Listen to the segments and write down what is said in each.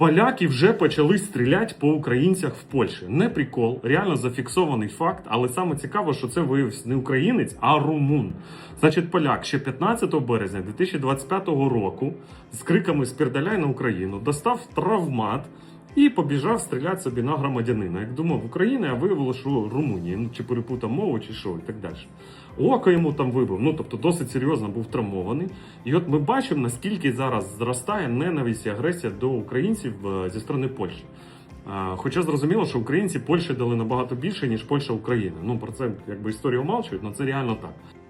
Поляки вже почали стріляти по українцях в Польщі. Не прикол, реально зафіксований факт, але саме цікаво, що це виявився не українець, а румун. Значить, поляк ще 15 березня 2025 року з криками «Спірдаляй на Україну достав травмат. І побіжав стріляти собі на громадянина. Як думав Україна, а виявилося, що Румунія. Ну чи перепутав мову, чи що, і так далі. Око йому там вибив. Ну тобто досить серйозно був травмований. І от ми бачимо, наскільки зараз зростає ненависть і агресія до українців е, зі сторони Польщі. Хоча зрозуміло, що українці Польщі дали набагато більше, ніж Польща Україна. Ну про це якби історію умалчують, але це реально так.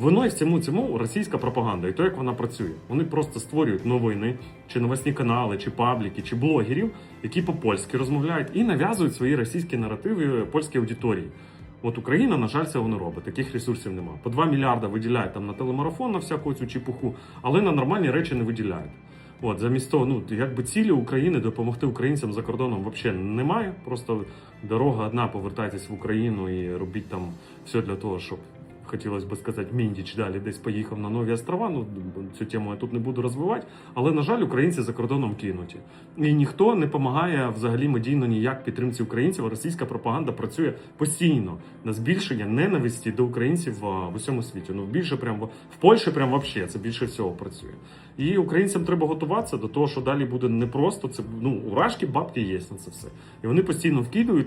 Виною всьому цьому російська пропаганда і то, як вона працює. Вони просто створюють новини, чи новосні канали, чи пабліки, чи блогерів, які по-польськи розмовляють і нав'язують свої російські наративи польській аудиторії. От Україна, на жаль, цього не робить. Таких ресурсів немає. По 2 мільярда виділяють там на телемарафон на всяку цю чепуху, але на нормальні речі не виділяють. От замість того, ну якби цілі України допомогти українцям за кордоном взагалі немає. Просто дорога одна, повертайтесь в Україну і робіть там все для того, щоб хотілося б сказати, Міндіч далі десь поїхав на нові острова. Ну цю тему я тут не буду розвивати. Але на жаль, українці за кордоном кинуті. І ніхто не допомагає взагалі медійно ніяк підтримці українців. Російська пропаганда працює постійно на збільшення ненависті до українців в усьому світі. Ну більше прям в- Польщі, прям вообще це більше всього працює. І українцям треба готуватися до того, що далі буде непросто. Це ну урашки, бабки є на це все. І вони постійно вкидують.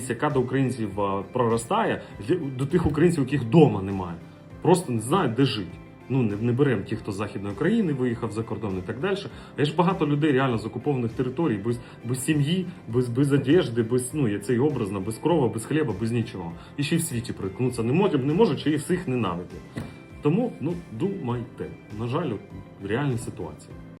ненависть, яка до українців проростає, до тих українців, яких вдома немає, просто не знають, де жити. Ну, не, не беремо ті, хто з Західної країни виїхав за кордон і так далі. А ж багато людей реально з окупованих територій, без, без сім'ї, без, без одежди, без ну, є цей образно, без крова, без хліба, без нічого. І ще й в світі приткнутися не можуть, не можуть, чи всіх ненавидять. Тому ну думайте. На жаль, реальні ситуації.